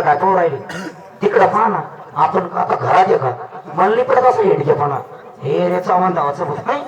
इकडे काय पाहू राहिले? तिकडं पहा ना आपण आता घरात आहे का म्हणली पडत असं हेडके हेडकेपणा हे रे चव्हाण धावाचं बोल नाही.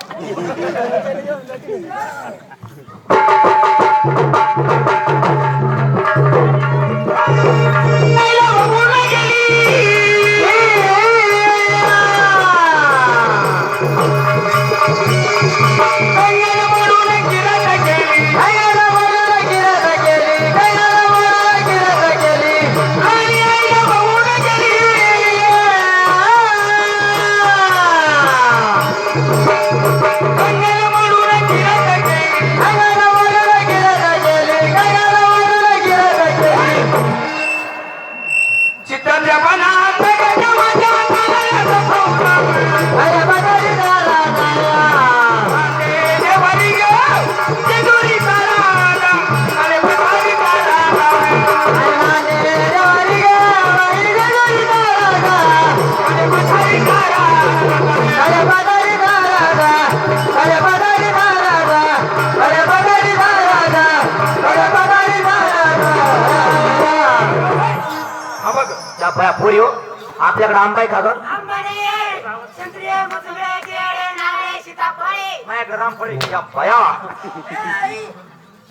आंबाडे, संत्रे, मोसंबी, केळे, नारळे, सीताफळे. माझ्याकडे रामफळी. या बया.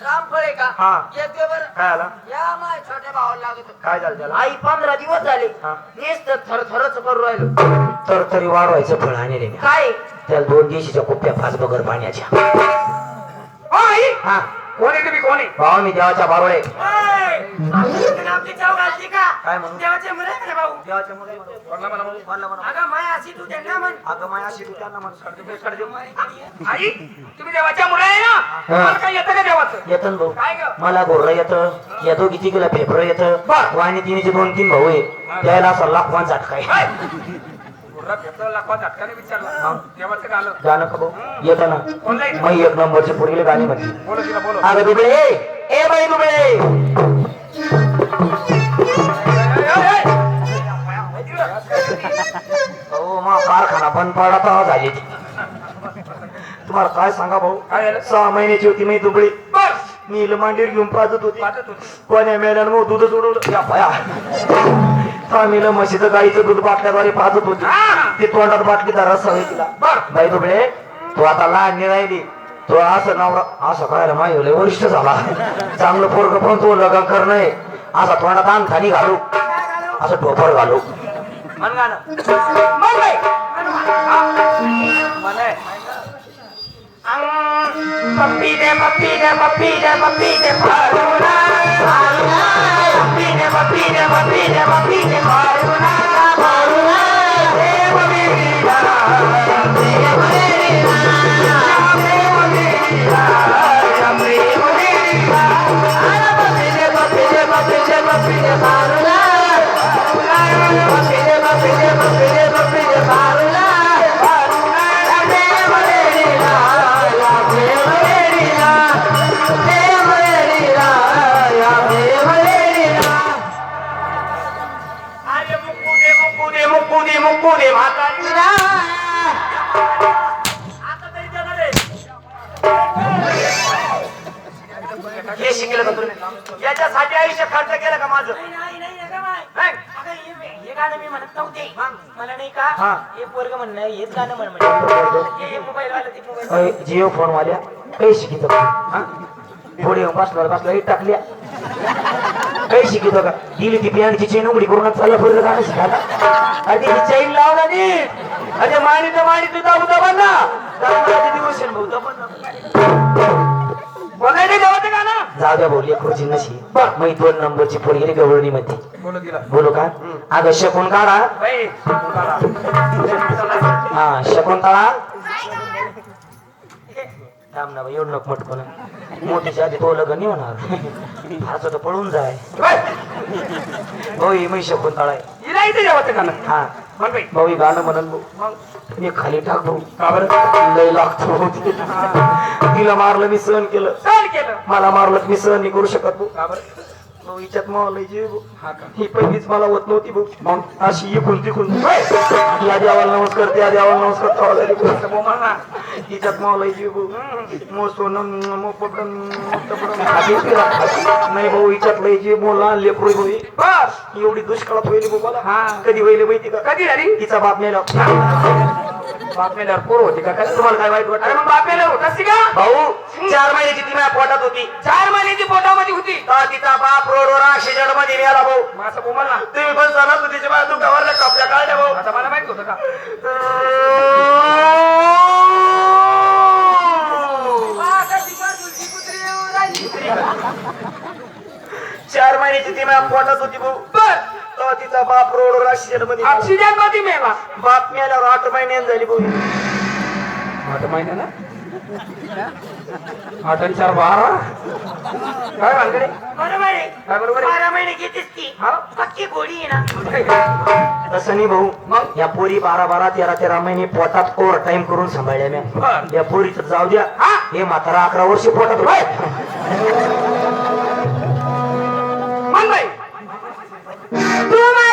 रामफळे का? हा. दे बरं. काय आला या माय छोट्या भावाला लागत. काय झालं त्याला? आई पंधरा दिवस झाले. हा. नुसतं थरथरच करू राहिलो. तर तरी वाढवायचं फळ आणि रे काय? त्याला दोन दिवशीच्या कुप्प्या पाच बगर पाण्याच्या. ओ आई! हा. कोण तुम्ही कोण भावा मी देवाच्या बारोळे. आपली चव घालते का? काय म्हणू? देवाचे मुलं आहे रे भाऊ? देवाच्या मुली कोणाला म्हणा म्हणू? अगं माय अशी तू त्यांना म्हण. अगं माया अशी तू त्यांना म्हण, सर, तुम्ही सर, देऊ. आई तुम्ही देवाच्या मुलं आहे ना? तुम्हाला काय येतं का देवाचं? येतं ना काय भाऊ ग? मला गोरलं येतं. येतो किती किलो पेपर येतं. बर. वाणी तिन्हीचे दोन तीन भाऊ आहे. त्याला असा लाखवान झटकाय काय? गुर्रा भेटला लाखवा झटकाने विचारला. देवाचं गाणं. गाणं का भाऊ? येतं ना. कोणलं आहे? मग एक नंबरची पुढील गाणी म्हणते. बोलो तिला बोलो. अगं दुबळे ए बाई दुबळे. हो मग कारखाना बंद पडला तर झाली. तुम्हाला काय सांगा भाऊ? काय? सहा महिन्याची होती मी दुबळी. नील मांडीर घेऊन पाजत होती. कोण्या मेल्यानं मग दूध सोडवलं या भया तामिलं म्हशीचं गाईचं दूध बाटल्याद्वारे पाजत होती. ते तोंडात बाटली तर रस हवी तिला. बर बाई दुबळे तू आता लहान राहिली. तो असं नवरा असं काय माय लय वरिष्ठ झाला. चांगलं पोरग पण तो लग्न करणं असा तोंडात आण खाली घालू. असं टोपर घालू. पप्पी दे पप्पी दे पप्पी दे पप्पी दे पप्पी दे पप्पी दे पप्पी दे पप्पी दे गाणं मी म्हणत नव्हते मला नाही हा. का हे पोरग म्हणणं हेच गाणं म्हण म्हणजे हे मोबाईल वाला ते मोबाईल अय, जिओ फोन वाल्या काही शिकित पुढे बसल्यावर बसल्या इट टाकल्या काही शिकित का दिली ती बियाणीची चेन उघडी करून चालला पुढे गाणं शिकायला अरे ती चैन लावला नीट अरे माणी तर माणी तू दाबू दाबा ना दाबा दिवस भाऊ दाबा ना. बोलायला देवाचं गाणं जाऊ द्या बोलली खुर्ची नशी. मग दोन नंबरची पोरगी गवळणी मध्ये. बोलो का? अगं शकून काढा. बाई बोला. हा शकुंतळा थांब ना बाई, एवढं नको मटकून. मोठीच्या आधी तो लग्न नाही होणार. फारच तर पळून जाय. बाई, भाऊ ही मी शकुंतळा आहे हिला इथे देवाचं गाणं हा. म्हण बाई भाऊ ही गाणं म्हणून भाऊ. मग? मी खाली टाक भाऊ. का बरं? लय लागतो तिला मारलं मी सहन केलं. सहन केलं. मला मारलं मी सहन नाही करू शकत भाऊ. का बरं? भाऊ हिच्यात मला जीव भाऊ. हा का? ही पहिलीच मला होत नव्हती भाऊ. मग? अशी इकून तिकून. या देवाला नमस्कार त्या देवाला नमस्कार. तेव्हा झाली भाऊ. जीव भाऊ मो सोनं मो तिला- नाही भाऊ हिच्यात लय जीव मोला लेकरू भाऊ. बस. एवढी दुष्काळात होईल मला. हा. कधी होईल माहिती का? कधी झाली? तिचा बाप मेला बातमीदार पोर होती का? काय तुम्हाला काय वाईट अरे वाटत मग बातमीदार होत असती का? भाऊ चार महिन्याची ती माझ्या पोटात होती. चार महिन्याची पोटामध्ये होती? तिचा बाप रोडवर ऍक्सिडेंटमध्ये मेला भाऊ. असं बोल ना तुम्ही पण सांगा तू तिच्या बाजू गावाला कापल्या काढल्या भाऊ. आता मला माहीत होतं का? महिन्याची ती माझ्या पोटात होती भाऊ. बर. तेव्हा तिचा बाप रोडवर ऍक्सिडेंटमध्ये मेला. ऑक्सिजनमध्ये मेला. बाप मेल्यावर आठ महिन्यात झाली भाऊ. आठ महिने ना? आठ आणि चार बारा? काय भानगडे? बरोबर आहे. काय बरोबर आहे? बारा महिने घेतेस ती हा? पक्की गोडी आहे ना. तसं नाही भाऊ. मग? या पोरी बारा बारा तेरा तेरा महिने पोटात ओव्हर टाइम करून सांभाळल्या म्या. बर. या पोरीचं जाऊ द्या. हा? हे म्हातारा अकरा वर्ष पोटात. तू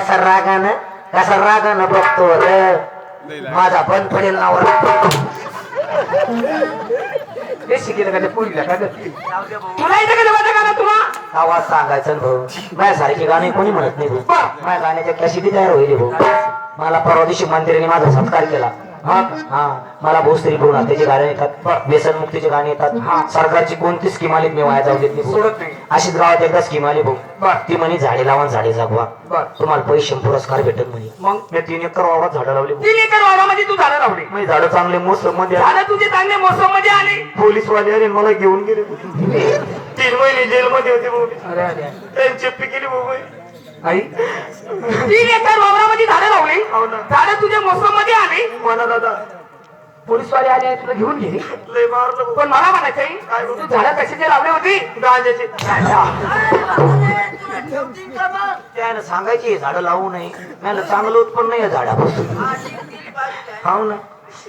कसा रागानं कसा रागानं बघतो रे. माझा बंद पडेल नवरा हे शिकेल का? तुला येतं का गाणं तुला? आवाज सांगायचा ना भाऊ. माझ्यासारखी गाणी कोणी म्हणत नाही भाऊ. माझ्या गाण्याच्या कॅशिटी तयार होईल भाऊ. मला परवा दिवशी मंदिराने माझा सत्कार केला. हा हा. मला भोसरी पूर्ण त्याची गाणी येतात. व्यसन मुक्तीची गाणी येतात. सरकारची कोणती स्कीम आली मी वाया जाऊ देत नाही अशीच गावात एकदा स्कीम आली भाऊ. ती म्हणे झाडे लावा झाडे जगवा. तुम्हाला पैसे पुरस्कार भेटत म्हणे. मग? मी तीन एकर वावरात झाडं लावली. तीन एकर वावरामध्ये तू झाडं लावली. मी झाडं चांगले मोसममध्ये आले. झाडं तुझे चांगले मोसममध्ये आले. पोलीस वाले आले मला घेऊन गेले तीन महिने जेल मध्ये होते त्यांची चिप्पी केली भाऊ मी. आई. तीन एकर वावरामध्ये झाडं लावली हो ना. झाडं तुझ्या मोसममध्ये आली. म्हणा दादा पोलीस वाले आले तुला घेऊन गेले. लय मारलं. पण मला म्हणायचंय काय तू झाडं कशाची लावली होती? गांजाची. त्यानं सांगायची झाडं लावू नये. मला चांगलं उत्पन्न नाही आहे झाडापासून हाव ना.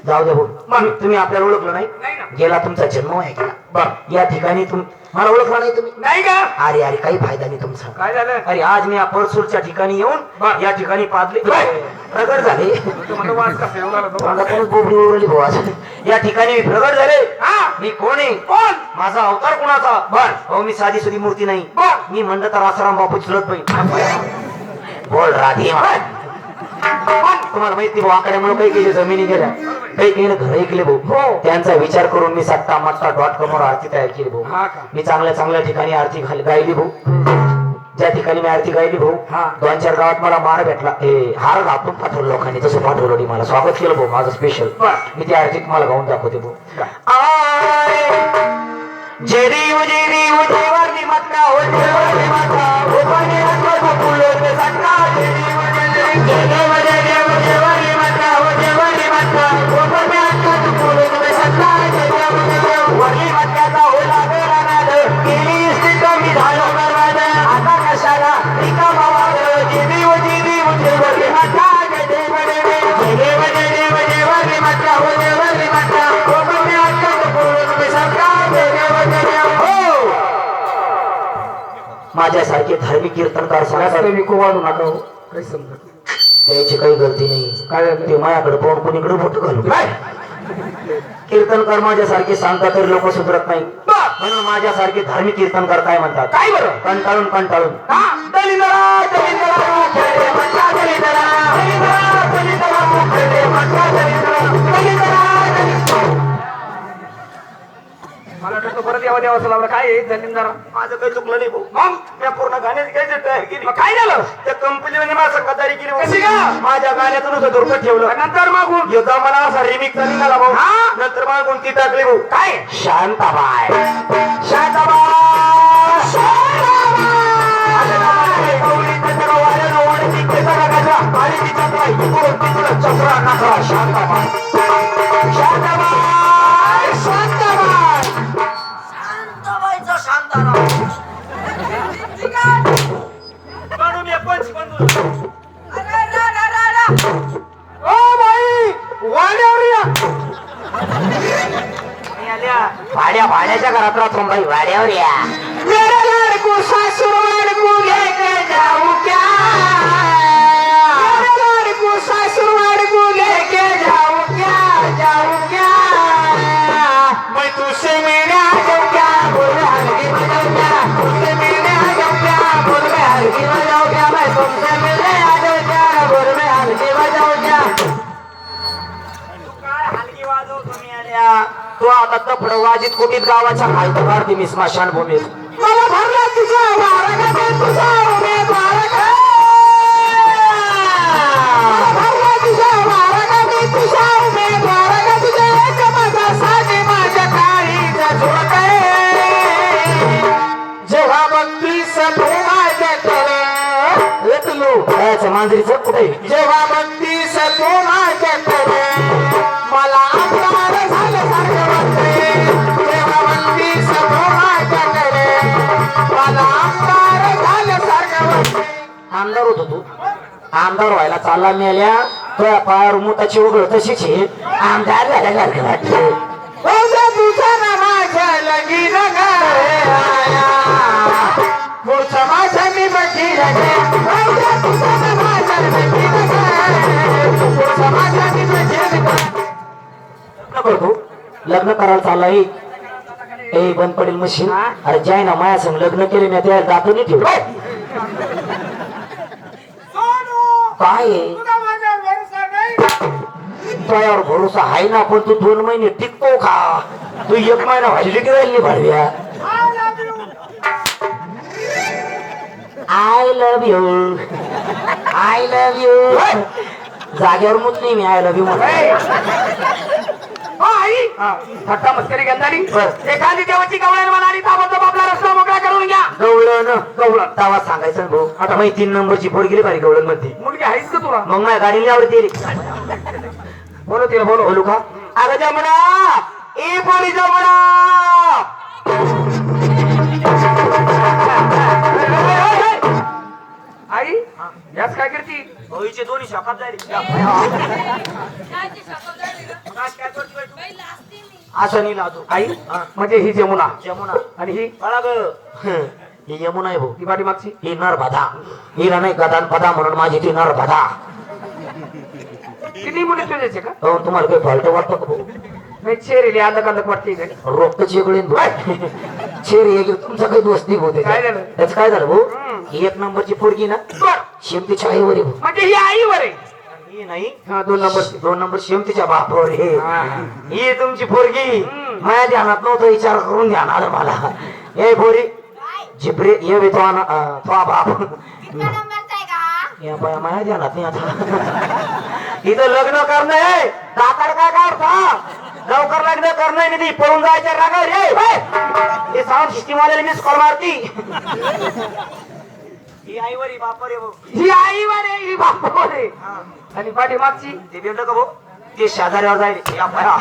जाऊ दे भाऊ. तुम्ही आपल्याला ओळखलं नाही? नाही ना. गेला तुमचा जन्म आहे गेला बर. या ठिकाणी तुम मला ओळखला नाही तुम्ही. नाही का? अरे अरे काही फायदा नाही तुमचा. काय झालं? अरे आज मी या परसूरच्या ठिकाणी येऊन. या ठिकाणी पादले प्रगट झाले. बोबडी उरली भाऊ आज. या ठिकाणी मी प्रगट झाले. हा? मी कोण आहे? कोण? माझा अवतार कुणाचा? बर. हो मी साधी सुधी मूर्ती नाही. मी म्हणलं तर आसाराम बापू चुलत बाई बोल राधे तुम्हाला माहिती भाऊ आकड्यामुळे काही काही जमिनी गेल्या काही काही घर ऐकले भाऊ हो. त्यांचा विचार करून मी सत्ता मत्ता डॉट कॉम वर आरती तयार केली भाऊ हा? मी चांगल्या चांगल्या ठिकाणी आरती गायली भाऊ ज्या ठिकाणी मी आरती गायली भाऊ हा. दोन चार गावात मला मार भेटला हे हार घालून पाठवलं लोकांनी तसं पाठवलं मला स्वागत केलं भाऊ माझं स्पेशल. मी ती आरती तुम्हाला गाऊन दाखवते भाऊ आय जय देव जय देव देवानी माता हो देवानी माता हो पाणी रंग फुलो ते सत्ता जय देव माझ्यासारखे धार्मिक कीर्तनकार नका हो. काही समजत. त्याची काही गलती नाही काय? ते माझ्याकडे पाहून कोणीकडे बोट घालू काय कीर्तनकार माझ्यासारखे सांगतात तरी लोक सुधरत नाही. म्हणून माझ्यासारखे धार्मिक कीर्तनकार काय म्हणतात काय बरं कंटाळून कंटाळून तो परत यावं द्यावं लावलं. काय आहे जमीन जरा. माझं काही चुकलं नाही भाऊ. मग? त्या पूर्ण गाण्याची काय तयारी केली. काय झालं? त्या कंपनीने मला सकादारी केली कशी का? माझ्या गाण्याचं नुसतं दुर्पट ठेवलं. नंतर मागून? येतो मला असा रिमिक झाला भाऊ. नंतर मागून ती टाकली भाऊ. काय? शांताबाय शांताबाय शांताबाय आणि तिच्या चक्रा नाकरा शांताबाय भाड्याच्या घरात राहतो बाई भाड्यावर या. मेरे लड़को सासुर क्या? तू आता वाजित कुटीत गावाच्या खालत काढते मी स्मशानभूमीत मला भरला तुझा वारगा तुझा भरला तुझा वारगा तुझा माझ्या काळीचं जेव्हा बघतीस तू माझ्याकडे. येतलो मांजरीचं कुठे? जेव्हा बघतीस आमदार व्हायला चालला मेल्या. तुझ्या पायावर मुताची उघड तशीच आहे. आमदार झाल्यासारखं तुझं माझ्या लगीन पुढचं माझं मी करतो. करायला चाललाय. ए बंद पडेल मशीन. अरे जाय ना माया संग लग्न केले मी त्या दात नाही ठेवलं काय? आहे? तुझ्यावर भरोसा आहे ना पण तू दोन महिने टिकतो का? तू एक महिना व्हायला की राहिली भाडव्या I love you I love you जागेवर मुत नाही मी आय लव्ह यू हो, आई. थट्टा मस्करी गंधारी एखादी देवाची गवळण म्हणाली ताबडतोब आपला रस्ता मोकळा करून घ्या. गवळण गवळण. तवा सांगायचं ना भाऊ. आता. माहिती तीन नंबरची पोर गेली बारी गवळणमध्ये मुलगी आहेस का तुला? मग माझ्या गाडीने आवडते बोलो तिला बोलो. बोलू का? अगं जमुना! ए पोरी जमुना! आई याच काय करती? दोन्ही करते बाई लावतो आई? म्हणजे ही जमुना. यमुना आणि ही? बाळा ग हं, ही यमुना आहे भाऊ. ही पाठीमागची? ही नरभदा हिला नाही गदान पदा म्हणून माझी ती नरभदा किती मुली तुझ्याचे का? हो तुम्हाला काही फॉल्ट वाटतो का भाऊ? नाही चेहरे अलग अलग वाटते शेर एक तुमचा काही दोस्त नाही भाऊ काय. झालं? त्याचं काय झालं भाऊ? हं. एक नंबरची पोरगी ना? शेमतीच्या आईवर आहे म्हणजे ही आईवर आहे. ही नाही? हा दोन नंबरची दोन नंबर शेमतीच्या बापावर हे हा. ही तुमची पोरगी. माझ्या ध्यानात नव्हतं विचार करून ध्यान आलं मला. हे पोरी. जिब्रे ये बे तो आना- अं, तो बाप. या बाया माझ्या ध्यानात नाही आता. इथं लग्न करणं. आहे दातार काय काढता लवकर लग्न करणं नाही पळून जायच्या रागावर रे हे. हे साऊंड सिस्टीम वाल्याला मिस कॉल मारती. ही आईवर ही बापर आहे भाऊ ही आईवर ही बापावर आहे आणि पाठीमागची ते भेटलं का भाऊ? ते शेजाऱ्यावर जाईल या बाया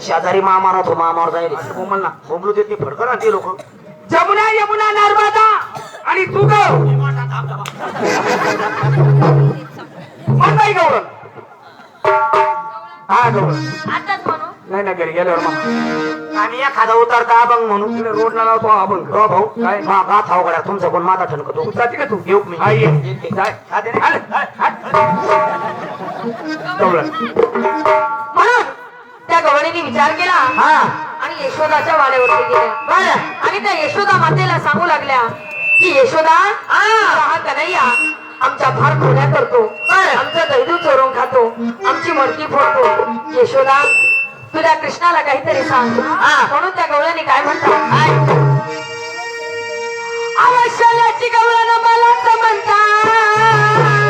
शेजारी मामा नव्हतो मामावर जाईल बोमल ना बोंबलू देत फडकर फडकं ना ते लोक. जमुना यमुना नर्मदा. आणि तू गौ. म्हणताय गौरव हा गौरव आताच म्हणू. नाही ना घरी गेल्यावर मग. आणि एखादा उतरता बघ म्हणून? तुला रोडला लावतो आपण हो भाऊ. काय? मा अवघड आहे. तुमचा कोण माता ठणकतो तू? जाते का तू. येऊ मी. ये. जाय. हा, रे. म्हणून त्या गवळीने विचार केला हा. आणि यशोदाच्या वाड्यावरती गेल्या. बरं. आणि त्या यशोदा मातेला सांगू लागल्या की यशोदा हा. कन्हैया आमच्या फार खोड्या करतो. आमचं दैदू चोरून खातो. आमची मडकी फोडतो. यशोदा तुझ्या कृष्णाला काहीतरी सांग. म्हणून त्या गवळ्याने काय म्हणतात? अवश्याची गवळण मलाच म्हणतात.